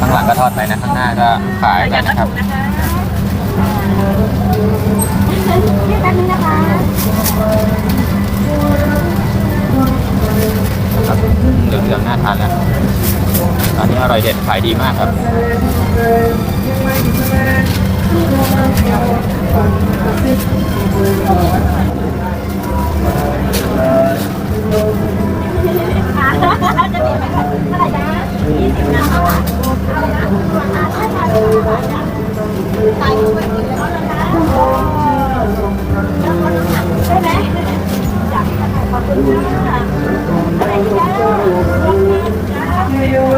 ครับข้างหลังก็ทอดไปนะข้างหน้าก็ขายกันนะครับนี่แป๊บนึงนะคะครับเหลืองๆน่าทานแล้วร้านนี้อร่อยเด็ดขายดีมากครับ รจ้า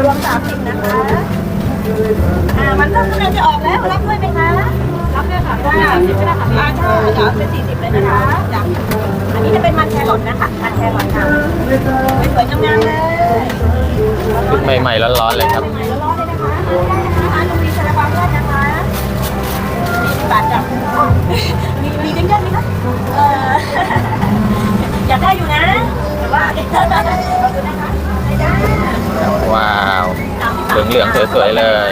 รวมสามสิบนะคะ อ่า มันก็กำลังจะออกแล้ว รับด้วยไหมคะ รับด้วยค่ะได้สิบก็ได้ค่ะอ่าใช่เดี๋ยวเป็นสี่สิบเลยนะคะจ้ะอันนี้จะเป็นมันแครอทนะคะมันแครอทค่ะสวยๆงามๆเลย ขึ้นใหม่ๆร้อนๆเลยครับ ใหม่ๆร้อนๆเลยนะคะ ว่าขอบคุณนะคะได้าวเหลืองๆสวยๆเลย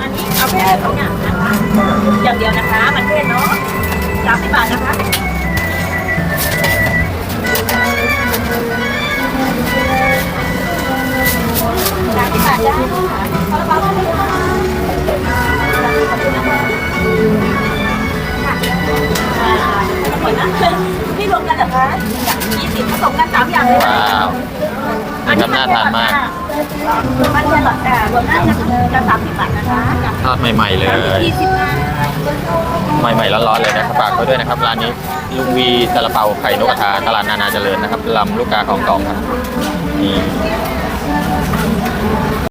อันนี้เอาแค่สองอย่างนะคะอย่างเดียวนะคะมันเทศเนาะสามสิบบาทนะคะสามสิบบาทจ้าซาลาเปาได้ค่ะขอบคุณนะคะค่ะอ่าหมดนะคะ ยี่สิบผสมกันสามอย่างเลยนะว้าวครับน่าทานมากมันแค่หลอดแต่รวมน่าจะจะสามสิบบาทนะคะกับทอดใหม่ๆเลยยี่สิบบาทใหม่ๆร้อนๆเลยนะครับฝากไว้ด้วยนะครับร้านนี้ลุงวีซาลาเปาไข่นกกระทาตลาดนานาเจริญนะครับลำลูกกาของตองครับนี่